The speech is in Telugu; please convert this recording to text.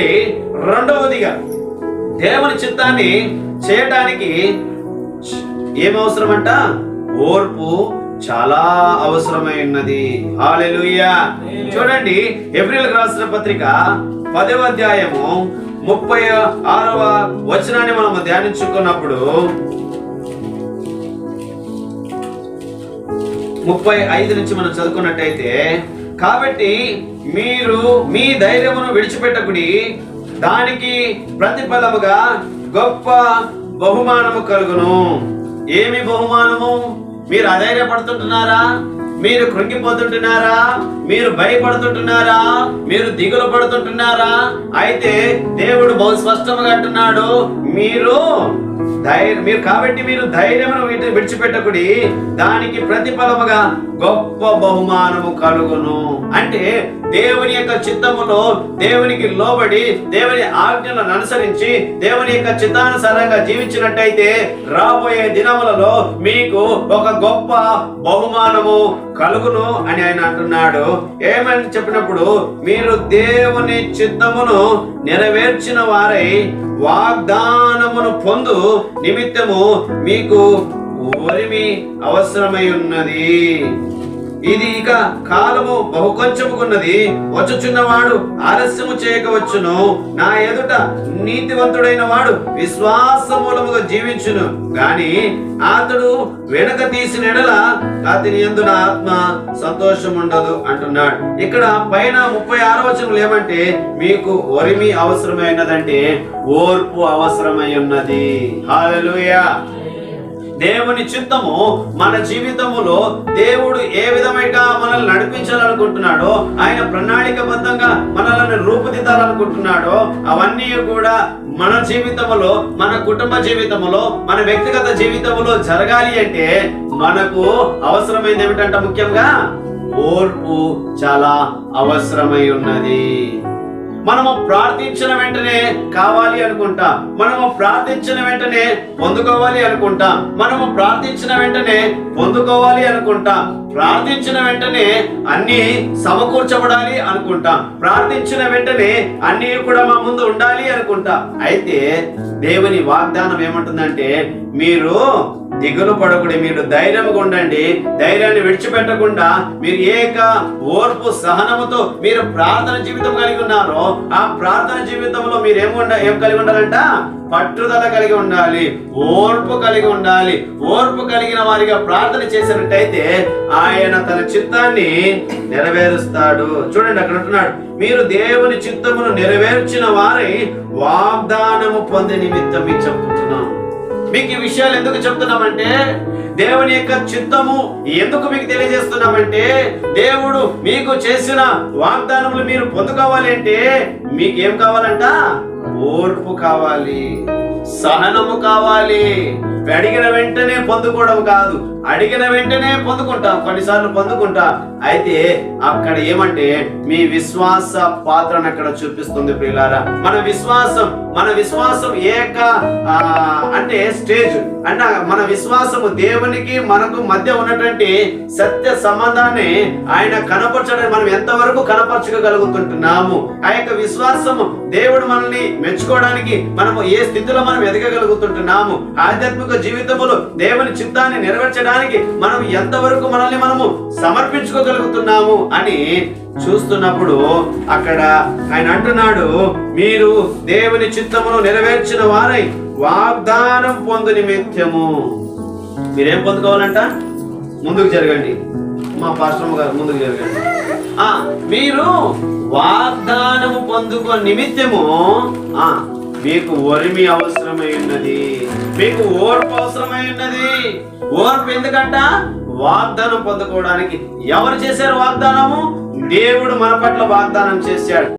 చూడండి రెండవదిగా దేవుని చిత్తాన్ని చేయటానికి ఏం అవసరమంట ఓర్పు చాలా అవసరమై ఉన్నది హాలెలూయా చూడండి ఏప్రిల్ రాసిన పత్రిక పదవ అధ్యాయము ముప్పై ఆరవ వచనాన్ని మనము ధ్యానించుకున్నప్పుడు ముప్పై ఐదు నుంచి మనం చదువుకున్నట్టయితే కాబట్టి మీరు మీ ధైర్యమును విడిచిపెట్టకుడి దానికి ప్రతిఫలముగా గొప్ప బహుమానము కలుగును. ఏమి బహుమానము? మీరు అధైర్యపడుతుంటున్నారా? మీరు కృంగిపోతుంటున్నారా? మీరు భయపడుతుంటున్నారా? మీరు దిగులు పడుతుంటున్నారా? అయితే దేవుడు బహు స్పష్టంగా అంటున్నాడు మీరు ధైర్యం మీరు కాబట్టి మీరు ధైర్యమును విడి- విడిచిపెట్టకుడి దానికి ప్రతిఫలముగా గొప్ప బహుమానము కలుగును. అంటే దేవుని యొక్క చిత్తములో దేవునికి లోబడి దేవుని ఆజ్ఞలను అనుసరించి దేవుని యొక్క చిత్తానుసారంగా జీవించినట్టయితే రాబోయే దినములలో మీకు ఒక గొప్ప బహుమానము కలుగును అని ఆయన అంటున్నాడు. ఏమని చెప్పినప్పుడు మీరు దేవుని చిత్తమును నెరవేర్చిన వారై వాగ్దానమును పొందు నిమిత్తము మీకు ఒరిమి అవసరమై ఉన్నది. ఇది ఇక కాలము బహు కొంచెముకున్నది వచ్చుచున్నవాడు ఆలస్యము చేయకవచ్చును. నా ఎదుట నీతివంతుడైన వాడు విశ్వాస మూలముగా జీవించును. గాని అతడు వెనక తీసిన ఎడల అతని ఎందు నా ఆత్మ సంతోషం ఉండదు అంటున్నాడు. ఇక్కడ పైన ముప్పై ఆరు వచనములు ఏమంటే మీకు ఒరిమి అవసరమైనదంటే ఓర్పు అవసరమై ఉన్నది. హాలెలూయా. దేవుని చిత్తము మన జీవితములో దేవుడు ఏ విధమైన మనల్ని నడిపించాలనుకుంటున్నాడో ఆయన ప్రణాళికబద్ధంగా మనల్ని రూపుదిద్దాలనుకుంటున్నాడో అవన్నీ కూడా మన జీవితములో మన కుటుంబ జీవితములో మన వ్యక్తిగత జీవితములో జరగాలి అంటే మనకు అవసరమైంది ఏమిటంట ముఖ్యంగా ఓర్పు చాలా అవసరమై ఉన్నది. మనము ప్రార్థించిన వెంటనే కావాలి అనుకుంటాం. మనము ప్రార్థించిన వెంటనే పొందుకోవాలి అనుకుంటాం. మనము ప్రార్థించిన వెంటనే పొందుకోవాలి అనుకుంటాం. ప్రార్థించిన వెంటనే అన్ని సమకూర్చబడాలి అనుకుంటాం. ప్రార్థించిన వెంటనే అన్ని కూడా మా ముందు ఉండాలి అనుకుంటాం. అయితే దేవుని వాగ్దానం ఏమంటుందంటే మీరు దిగులు పడకుడి మీరు ధైర్యంగా ఉండండి. ధైర్యాన్ని విడిచిపెట్టకుండా మీరు ఏక ఓర్పు సహనముతో మీరు ప్రార్థన జీవితం కలిగి ఉన్నారో ఆ ప్రార్థన జీవితంలో మీరు ఏముండ ఏం కలిగి ఉండాలంట? పట్టుదల కలిగి ఉండాలి ఓర్పు కలిగి ఉండాలి. ఓర్పు కలిగిన వారిగా ప్రార్థన చేసినట్టయితే ఆయన తన చిత్తాన్ని నెరవేరుస్తాడు. చూడండి అక్కడ ఉంటున్నాడు మీరు దేవుని చిత్తమును నెరవేర్చిన వారి వాగ్దానము పొందే నిమిత్తం మీకు చెప్తున్నాను మీకు ఈ విషయాలు ఎందుకు చెప్తున్నామంటే దేవుని యొక్క చిత్తము ఎందుకు మీకు తెలియజేస్తున్నామంటే దేవుడు మీకు చేసిన వాగ్దానములు మీరు పొందుకోవాలంటే మీకేం మీకు ఏం కావాలంట? ఓర్పు కావాలి సహనము కావాలి. అడిగిన వెంటనే పొందుకోవడం కాదు. అడిగిన వెంటనే పొందుకుంటాం. కొన్నిసార్లు పొందుకుంటాం. అయితే అక్కడ ఏమంటే మీ విశ్వాస పాత్రను అక్కడ చూపిస్తుంది ప్రియులారా. మన విశ్వాసం మన విశ్వాసం ఏక ఆ, అంటే స్టేజ్. అంటే మన విశ్వాసము దేవునికి మనకు మధ్య ఉన్నటువంటి సత్య సంబంధాన్ని ఆయన కనపరచడానికి మనం ఎంతవరకు కనపరచగలుగుతుంటున్నాము? ఆ యొక్క విశ్వాసము దేవుడు మనల్ని మెచ్చుకోవడానికి మనము ఏ స్థితిలో మనం ఎదగగలుగుతుంటున్నాము? ఆధ్యాత్మిక జీవితములో దేవుని చిత్తాన్ని నెరవేర్చడానికి మనం ఎంతవరకు మనల్ని మనము సమర్పించుకోగలుగుతున్నాము అని చూస్తున్నప్పుడు అక్కడ ఆయన అంటున్నాడు మీరు దేవుని చిత్తమును నెరవేర్చిన వారై వాగ్దానం పొందు నిమిత్తము. మీరేం పొందుకోవాలంట? ముందుకు జరగండి. మా పాశ్రమ గారు ముందుకు జరగండి. ఆ మీరు వాగ్దానము పొందుకో నిమిత్తము మీకు ఒరిమి అవసరమై ఉన్నది. మీకు ఓర్పు అవసరమై ఉన్నది. ఓర్పు ఎందుకంట? వాగ్దానం పొందుకోవడానికి. ఎవరు చేశారు వాగ్దానము? దేవుడు మన పట్ల వాగ్దానం చేశాడు.